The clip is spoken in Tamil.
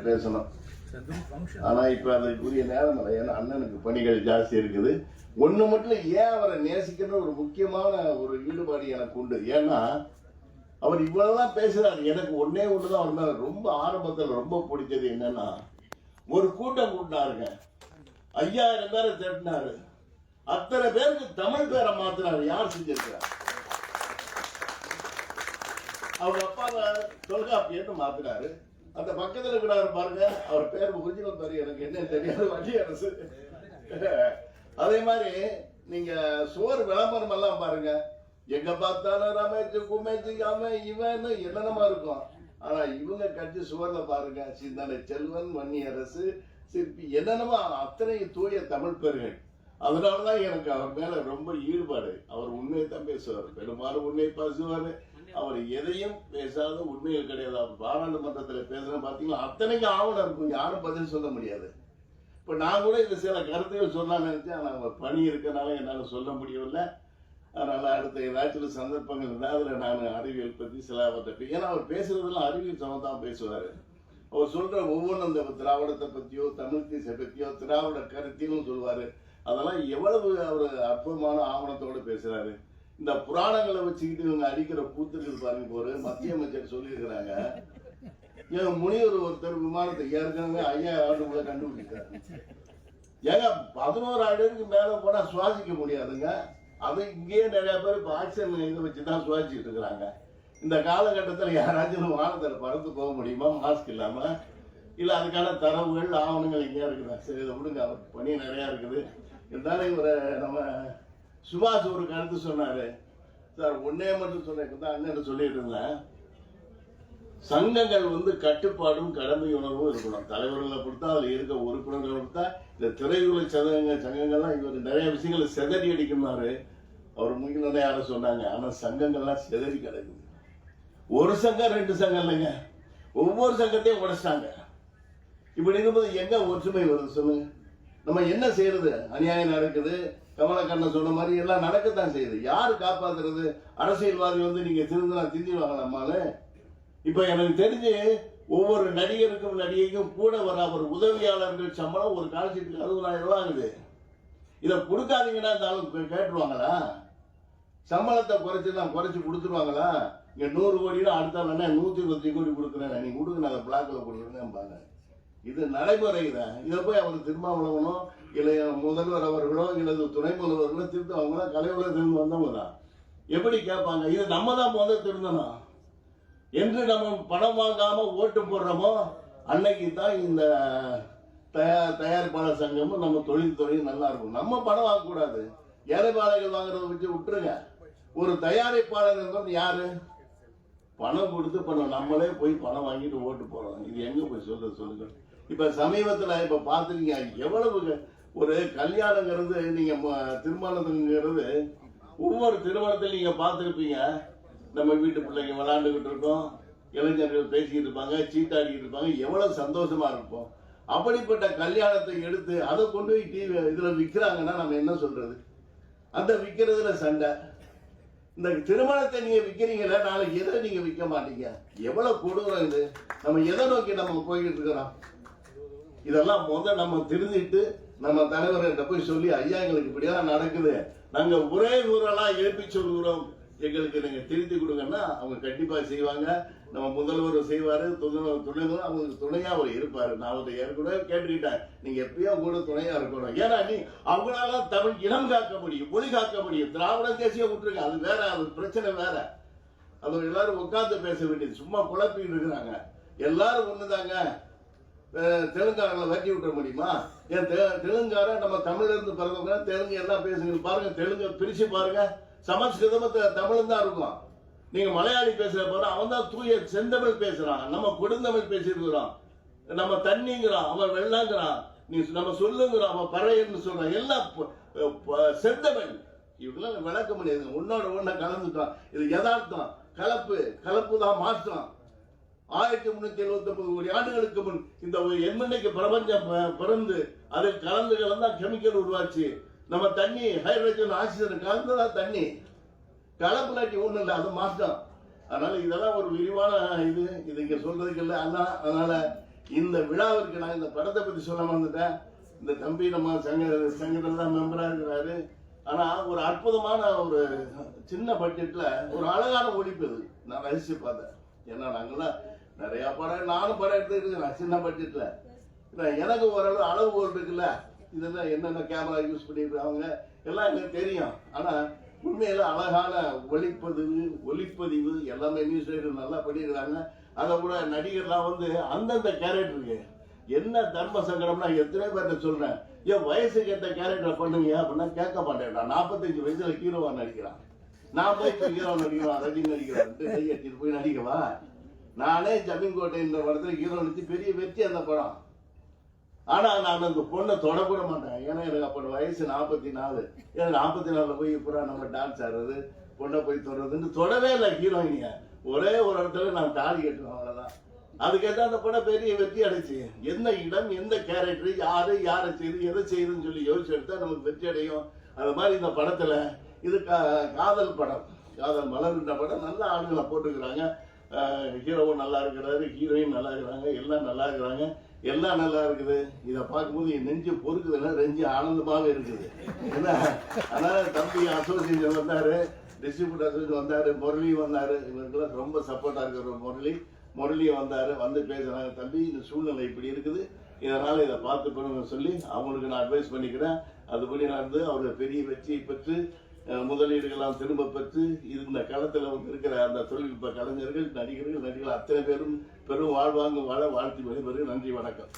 கேட்டு பேசணும் ஆனா இப்ப அதுக்குரிய நேரம் இல்லை. ஏன்னா அண்ணனுக்கு பணிகள் ஜாஸ்தி இருக்குது. ஒண்ணு மட்டும் ஏன் அவரை நேசிக்கிற ஒரு முக்கியமான ஒரு ஈடுபாடு எனக்கு உண்டு. ஏன்னா அவர் இவ்வளவுதான் பேசுறாரு. எனக்கு ஒன்னே ஒண்ணுதான். அவர் மேல ரொம்ப ஆரம்பத்துல ரொம்ப பிடிச்சது என்னன்னா ஒரு கூட்டம் கூட்டினாருங்க. ஐயாயிரம் பேரை திரட்டினாரு. அத்தனை பேருக்கு தமிழ் பேரை மாத்தினாரு. யார் செஞ்சிருக்கிறார் அவங்க அப்பாவை தொல்காப்பியன்னு மாத்தினாரு. அந்த பக்கத்துல இருக்கிறார் பாருங்க அவர் பேர் ஒரிஜினல் பேர் எனக்கு என்ன தெரியாது வண்டி அரசு. அதே மாதிரி நீங்க சோறு விளம்பரம் எல்லாம் பாருங்க. எங்க பார்த்தாலும் ரமேஷ் குமேஷ் அவன் இவன் என்னென்னமா இருக்கும். ஆனா இவங்க கட்சி சுவர்ல பாருங்க சிந்தனை செல்வன் வன்னி அரசு சிற்பி என்னென்னமா அத்தனை தூய தமிழ் பெருகள். அதனாலதான் எனக்கு அவர் மேல ரொம்ப ஈடுபாடு. அவர் உண்மையை தான் பேசுவார். பெரும்பாலும் உண்மையை பேசுவாரு. அவர் எதையும் பேசாத உண்மைகள் கிடையாது. அவர் பேசுறேன் பார்த்தீங்களா அத்தனைக்கு ஆவணம் இருக்கும். யாரும் பதில் சொல்ல முடியாது. இப்போ நான் கூட இந்த சில கருத்துகள் சொல்லலாம்னு நினைச்சேன். ஆனால் அவர் பணி இருக்கனால என்னால் சொல்ல முடியவில்லை. அதனால் அடுத்த ஏதாச்சும் சந்தர்ப்பங்கள் இருந்தால் அதில் நான் அறிவியல் பற்றி சில ஏன்னா அவர் பேசுறதெல்லாம் அறிவியல் சமத்தான் பேசுவார். அவர் சொல்கிற ஒவ்வொன்றும் இந்த திராவிடத்தை பற்றியோ தமிழ் தேச பற்றியோ திராவிட கருத்தையும் சொல்லுவார் அதெல்லாம் எவ்வளவு அவர் அற்புதமான ஆவணத்தோடு பேசுகிறாரு இந்த புராணங்களை வச்சுக்கிட்டு இவங்க அடிக்கிற கூத்துக்கள் பாருங்க போற மத்திய அமைச்சர் சொல்லியிருக்கிறாங்க. ஏன் முனிவர் ஒருத்தர் விமானத்தை ஏற்கனவே ஐயாயிரம் ஆண்டுக்குள்ள கண்டுபிடிக்கிறாரு ஏங்க பதினோரு ஆண்டுக்கு மேல போனா சுவாசிக்க முடியாதுங்க. அது இங்கேயே நிறைய பேர் இப்போ ஆக்சிஜன் இதை வச்சு தான் சுவாசிச்சுட்டு இருக்கிறாங்க. இந்த காலகட்டத்தில் யாராச்சும் வானத்தில் பறந்து போக முடியுமா? மாஸ்க் இல்லாமல் இல்லை அதுக்கான தரவுகள் ஆவணங்கள் எங்கேயா இருக்குதா. சரி இதை விடுங்க அவர் பணி நிறையா இருக்குது. இருந்தாலும் இவரை நம்ம சுபாஷ் ஒரு கருத்து சொன்னார். சார் ஒன்னே மட்டும் சொன்னேன். தான் அண்ணன் சொல்லிட்டு இருந்தேன். சங்கங்கள் வந்து கட்டுப்பாடும் கடமை உணர்வும் இருக்கணும். தலைவர்களை கொடுத்தா அதில் இருக்க உறுப்பினர்களை கொடுத்தா இந்த திரையுலக சதங்க சங்கங்கள்லாம் இவர் நிறைய விஷயங்களை செதறி அடிக்குமாறு அவர் முகிலனை யாரும் சொன்னாங்க. ஆனால் சங்கங்கள்லாம் செதறி கிடக்குது. ஒரு சங்கம் ரெண்டு சங்கம் இல்லைங்க. ஒவ்வொரு சங்கத்தையும் உடைச்சிட்டாங்க. இப்படி இருக்கும்போது எங்க ஒற்றுமை வருது சொல்லுங்க. நம்ம என்ன செய்யறது? அநியாயம் நடக்குது. கமலக்கண்ணன் சொன்ன மாதிரி எல்லாம் நடக்கத்தான் செய்யுது. யார் காப்பாத்துறது? அரசியல்வாதி வந்து நீங்க திருந்தினா திந்திடுவாங்க நம்மால இப்ப எனக்கு தெரிஞ்சு ஒவ்வொரு நடிகருக்கும் நடிகைக்கும் கூட வர அவர் உதவியாளர்கள் சம்பளம் ஒரு காலத்துக்கு அறுபதாயிரம் ரூபாய் ஆகுது. இதை கொடுக்காதீங்கன்னா இருந்தாலும் கேட்டுருவாங்களா? சம்பளத்தை குறைச்சு நான் குறைச்சு கொடுத்துருவாங்களா? இங்க நூறு கோடினா அடுத்த வேணா நூத்தி இருபத்தி கோடி கொடுக்குறேன் நீ கொடுங்க நான் பிளாக்ல பாருங்க இது நடைமுறை தான் இதை போய் அவர் திருமாவளவனோ இல்லை முதல்வர் அவர்களோ இல்லது துணை முதல்வர்களோ திருத்த அவங்களா கலைவுலகத்திலிருந்து வந்தவங்க தான் எப்படி கேட்பாங்க? இது நம்ம தான் முதல்ல திருந்தணும். என்று நம்ம பணம் வாங்காம ஓட்டு போடுறோமோ அன்னைக்கு தான் இந்த தயார் தயாரிப்பாளர் சங்கமும் நம்ம தொழில் துறையும் நல்லா இருக்கும். நம்ம பணம் வாங்கக்கூடாது. ஏழைப்பாளைகள் வாங்குறத வச்சு விட்டுருங்க. ஒரு தயாரிப்பாளர் என்பது யாரு? பணம் கொடுத்து பணம் நம்மளே போய் பணம் வாங்கிட்டு ஓட்டு போறோம் இது எங்க போய் சொல்றது சொல்லுங்க. இப்ப சமீபத்துல இப்ப பார்த்துருக்கீங்க எவ்வளவு ஒரு கல்யாணங்கிறது நீங்க ம- திருமணத்துங்கிறது ஒவ்வொரு திருமணத்தையும் நீங்க பார்த்துருப்பீங்க நம்ம வீட்டு பிள்ளைங்க விளையாண்டுகிட்டு இருக்கோம் இளைஞர்கள் பேசிக்கிட்டு இருப்பாங்க சீட்டாடிக்கிட்டு இருப்பாங்க எவ்வளவு சந்தோஷமா இருப்போம். அப்படிப்பட்ட கல்யாணத்தை எடுத்து அதை கொண்டு போய் டிவி இதுல விற்கிறாங்கன்னா நம்ம என்ன சொல்றது? அந்த விற்கிறதுல சண்டை. இந்த திருமணத்தை நீங்க விற்கிறீங்கள நாளைக்கு எதை நீங்க விற்க மாட்டீங்க? எவ்வளவு கொடூரம் இது? நம்ம எதை நோக்கி நம்ம போய்கிட்டு இருக்கிறோம்? இதெல்லாம் முத நம்ம தெரிஞ்சுட்டு நம்ம தலைவர்கிட்ட போய் சொல்லி ஐயா எங்களுக்கு இப்படியெல்லாம் நடக்குது. நாங்க ஒரே ஊரெல்லாம் எழுப்பி சொல்கிறோம் எங்களுக்கு நீங்க திருத்தி கொடுங்கன்னா அவங்க கண்டிப்பா செய்வாங்க. நம்ம முதல்வர் செய்வாரு துணை துணைவர் அவங்களுக்கு துணையா அவர் இருப்பாரு. நான் அவரை ஏற்கனவே கேட்டுக்கிட்டேன். நீங்க எப்பயோ கூட துணையா இருக்கணும். ஏன்னா நீ அவங்களால தமிழ் இனம் காக்க முடியும் மொழி காக்க முடியும். திராவிட தேசிய விட்டுருங்க. அது வேற அது பிரச்சனை வேற. அது எல்லாரும் உட்கார்ந்து பேச வேண்டியது. சும்மா குழப்பிட்டு இருக்கிறாங்க. எல்லாரும் ஒண்ணுதாங்க. அஹ் தெலுங்காரங்களை வெட்டி விட்டுற முடியுமா? ஏன் தெ- தெலுங்கார நம்ம தமிழ்ல இருந்து பிறந்தவங்க தெலுங்கு எல்லாம் பேசுங்க பாருங்க தெலுங்கு பிரிச்சு பாருங்க. சமஸ்கிருதம் த- தமிழும் தான் இருக்கும். நீங்க மலையாளி பேசுற பாரு அவன் தான் தூய செந்தமிழ் பேசுறான். நம்ம கொடுந்தமிழ் பேசியிருக்கிறோம். நம்ம தண்ணிங்கிறான் அவன் வெள்ளாங்கிறான். நீ நம்ம சொல்லுங்கிறான் அவன் பறையன்னு சொல்றான். எல்லாம் செந்தமிழ். இவங்களால விளக்க முடியாது. உன்னோட ஒன்றை கலந்துட்டான் இது யதார்த்தம். கலப்பு கலப்பு தான் மாற்றம். ஆயிரத்தி முன்னூத்தி எழுபத்தி ஒன்பது கோடி ஆண்டுகளுக்கு முன் இந்த ஒரு எண்ணெய்க்கு பிரபஞ்சம் ப- பிறந்து அதில் கலந்து கலந்தா கெமிக்கல் உருவாச்சு. நம்ம தண்ணி ஹைட்ரஜன் ஆக்சிஜன் கலந்துதான் தண்ணி. கலப்புலாட்டி ஒன்றும் இல்லை அது மாற்றம். அதனால இதெல்லாம் ஒரு விரிவான இது. இது இங்க சொல்றதுக்கு இல்லை அண்ணா. அதனால இந்த விழாவிற்கு நான் இந்த படத்தை பத்தி சொல்ல வந்துட்டேன் இந்த தம்பி நம்ம சங்க சங்கத்தில் தான் மெம்பரா இருக்கிறாரு. ஆனா ஒரு அற்புதமான ஒரு சின்ன பட்ஜெட்ல ஒரு அழகான ஒழிப்பு இது. நான் ரசிச்சு பார்த்தேன். ஏன்னா நாங்கெல்லாம் நிறைய படம் நானும் படம் எடுத்துருக்கேன் சின்ன பட்ஜெட்ல எனக்கு ஓரளவு அளவுகோல் இருக்குல்ல. இதெல்லாம் என்னென்ன கேமரா யூஸ் பண்ணிருக்காங்க எல்லாம் எனக்கு தெரியும். ஆனா உண்மையில அழகான ஒளிப்பதிவு ஒளிப்பதிவு எல்லாமே நியூஸ் ரைடர் நல்லா பண்ணியிருக்காங்க அதை கூட நடிகர்லாம் வந்து அந்தந்த கேரக்டருக்கு என்ன தர்ம சங்கடம்னா எத்தனை பேர்ட்ட சொல்றேன். ஏன் வயசுக்கு ஏற்ற கேரக்டர் பண்ணுங்க அப்படின்னா கேட்க மாட்டேன்டா நாற்பத்தஞ்சு வயசுல ஹீரோவா நடிக்கிறான். நான் போய் ஹீரோ நடிக்கிறான் ரஜினி நடிக்கிறான். போய் நடிக்கவா? நானே ஜமீன் கோட்டை இந்த படத்தில் ஹீரோ நடிச்சு பெரிய வெற்றி அந்த படம். ஆனால் நான் அந்த பொண்ணை தொடக்கூட மாட்டேன். ஏன்னா எனக்கு அப்போ வயசு நாற்பத்தி நாலு ஏன்னா நாற்பத்தி நாலில் போய் இப்போ நம்ம டான்ஸ் ஆடுறது பொண்ணை போய் தொடர்றதுன்னு தொடவே இல்லை ஹீரோயினிய. ஒரே ஒரு இடத்துல நான் தாலி கட்டுவேன் அவ்வளோதான் அதுக்கேற்ற அந்த படம் பெரிய வெற்றி அடைச்சு. எந்த இடம் எந்த கேரக்டர் யாரு யாரை செய்து எதை செய்யுதுன்னு சொல்லி யோசிச்சு எடுத்தா நமக்கு வெற்றி அடையும். அது மாதிரி இந்த படத்தில் இது கா- காதல் படம். காதல் மலர்ன்ற படம் நல்ல ஆளுங்களை போட்டுக்கிறாங்க. ஹீரோவும் நல்லா இருக்கிறாரு ஹீரோயின் நல்லா இருக்கிறாங்க எல்லாம் நல்லா இருக்கிறாங்க. எல்லாம் நல்லா இருக்குது. இதை பார்க்கும்போது என் நெஞ்சு பொறுக்குதுன்னா நெஞ்சு ஆனந்தமாக இருக்குது. என்ன? அதனால தம்பி அசோசியேஷன் வந்தார் டிஸ்ட்ரிபியூட் அசோசியேஷன் வந்தார் முரளி வந்தார். இவங்களுக்கெல்லாம் ரொம்ப சப்போர்ட்டாக இருக்கிற முரளி. முரளியும் வந்தார் வந்து பேசுகிறாங்க தம்பி இந்த சூழ்நிலை இப்படி இருக்குது. இதனால் இதை பார்த்து பண்ணுங்க சொல்லி அவங்களுக்கு நான் அட்வைஸ் பண்ணிக்கிறேன். அதுபடி நடந்து அவர் பெரிய வெற்றியை பெற்று முதலீடுகள்லாம் திரும்ப பெற்று இந்த காலத்தில் வந்து இருக்கிற அந்த தொழில்நுட்ப கலைஞர்கள் நடிகர்கள் நடிகர்கள் அத்தனை பேரும் பெரும் வாழ்வாங்க வாழ வாழ்த்து விடைபெறுகிறேன் நன்றி வணக்கம்.